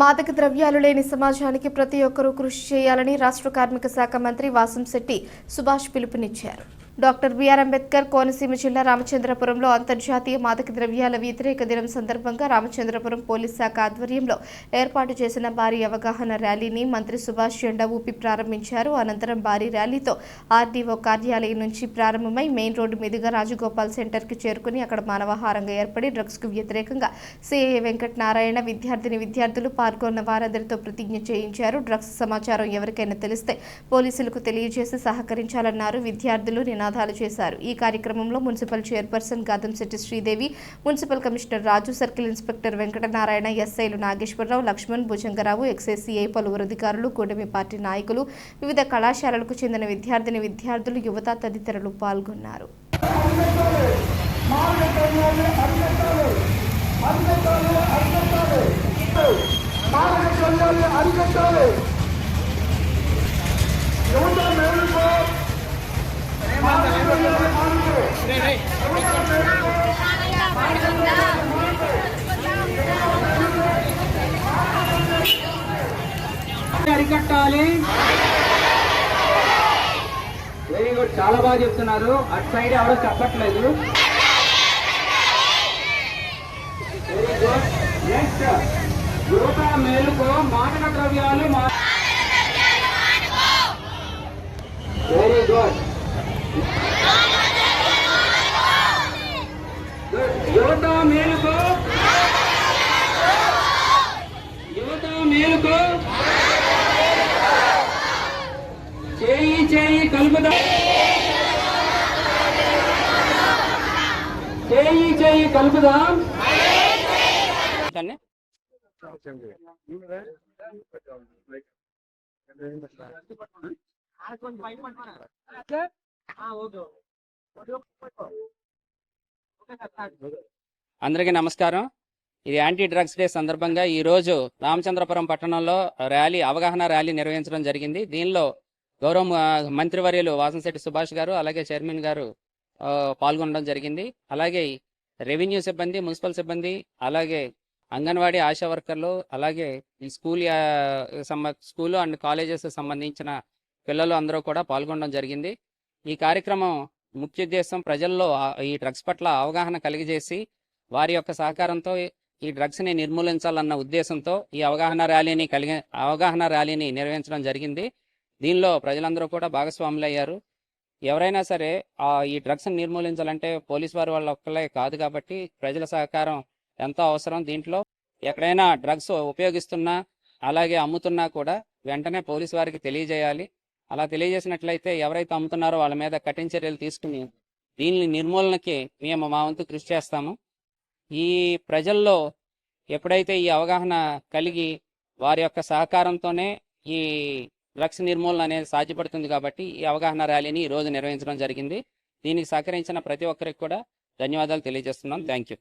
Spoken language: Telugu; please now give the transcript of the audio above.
మాదక ద్రవ్యాలు లేని సమాజానికి ప్రతి ఒక్కరూ కృషి చేయాలని రాష్ట్ర కార్మిక శాఖ మంత్రి వాసంశెట్టి సుభాష్ పిలుపునిచ్చారు. డాక్టర్ బిఆర్ అంబేద్కర్ కోనసీమ జిల్లా రామచంద్రపురంలో అంతర్జాతీయ మాదక ద్రవ్యాల వ్యతిరేక దినం సందర్భంగా రామచంద్రపురం పోలీస్ శాఖ ఆధ్వర్యంలో ఏర్పాటు చేసిన భారీ అవగాహన ర్యాలీని మంత్రి సుభాష్ జెండా ఊపి ప్రారంభించారు. అనంతరం భారీ ర్యాలీతో ఆర్డీఓ కార్యాలయం నుంచి ప్రారంభమై మెయిన్ రోడ్డు మీదుగా రాజగోపాల్ సెంటర్కి చేరుకుని అక్కడ మానవహారంగా ఏర్పడి డ్రగ్స్కు వ్యతిరేకంగా సిఐఏ వెంకటనారాయణ విద్యార్థిని విద్యార్థులు పాల్గొన్న వారందరితో ప్రతిజ్ఞ చేయించారు. డ్రగ్స్ సమాచారం ఎవరికైనా తెలిస్తే పోలీసులకు తెలియజేసి సహకరించాలన్నారు. విద్యార్థులు నినాదాలు చేశారు. ఈ కార్యక్రమంలో municipal chairperson Gadamsetti Sridevi municipal commissioner Raju circle inspector Venkatanarayana ఎస్ఐలు నాగేశ్వరరావు లక్ష్మణ్ భుజంగరావు ఎక్సైసీఐ పలువురు అధికారులు కూటమి పార్టీ నాయకులు వివిధ కళాశాలలకు చెందిన విద్యార్థిని విద్యార్థులు యువత తదితరులు పాల్గొన్నారు. అరికట్టాలి యువత మేలుకో అరికట్టాలి వెరీ గుడ్ చాలా బాగా చెప్తున్నారు. అటు సైడ్ ఎవరో చెప్పట్లేదు. వెరీ గుడ్ నెక్స్ట్ యువత మేలుకో మాదక ద్రవ్యాలు మా వెరీ గుడ్ యువత మేలుకో యువత మేలుకో చేయి చేయి కలుపుదా. చేయి చేయి కలుపుదాం. అందరికీ నమస్కారం. ఇది యాంటీ డ్రగ్స్ డే సందర్భంగా ఈ రోజు రామచంద్రపురం పట్టణంలో ర్యాలీ అవగాహన ర్యాలీ నిర్వహించడం జరిగింది. దీనిలో గౌరవ మంత్రివర్యులు వాసంశెట్టి సుభాష్ గారు అలాగే చైర్మన్ గారు పాల్గొనడం జరిగింది. అలాగే రెవెన్యూ సిబ్బంది మున్సిపల్ సిబ్బంది అలాగే అంగన్వాడీ ఆశా వర్కర్లు అలాగే ఈ school school school and colleges సంబంధించిన పిల్లలు అందరూ కూడా పాల్గొనడం జరిగింది. ఈ కార్యక్రమం ముఖ్య ఉద్దేశం ప్రజల్లో ఈ డ్రగ్స్ పట్ల అవగాహన కలిగజేసి వారి యొక్క సహకారంతో ఈ డ్రగ్స్ని నిర్మూలించాలన్న ఉద్దేశంతో ఈ అవగాహన ర్యాలీని కలిగి అవగాహన ర్యాలీని నిర్వహించడం జరిగింది. దీనిలో ప్రజలందరూ కూడా భాగస్వాములు అయ్యారు ఎవరైనా సరే ఆ ఈ డ్రగ్స్ని నిర్మూలించాలంటే పోలీస్ వారు వాళ్ళ ఒక్కలే కాదు కాబట్టి ప్రజల సహకారం ఎంతో అవసరం. దీంట్లో ఎక్కడైనా డ్రగ్స్ ఉపయోగిస్తున్నా అలాగే అమ్ముతున్నా కూడా వెంటనే పోలీస్ వారికి తెలియజేయాలి. అలా తెలియజేసినట్లయితే ఎవరైతే అమ్ముతున్నారో వాళ్ళ మీద కఠిన చర్యలు తీసుకుని దీని నిర్మూలనకి మేము మా వంతు కృషి చేస్తాము. ఈ ప్రజల్లో ఎప్పుడైతే ఈ అవగాహన కలిగి వారి యొక్క సహకారంతోనే ఈ డ్రగ్స్ నిర్మూలన అనేది సాధ్యపడుతుంది కాబట్టి ఈ అవగాహన ర్యాలీని ఈరోజు రోజు నిర్వహించడం జరిగింది. దీనికి సహకరించిన ప్రతి ఒక్కరికి కూడా ధన్యవాదాలు తెలియజేస్తున్నాం. Thank you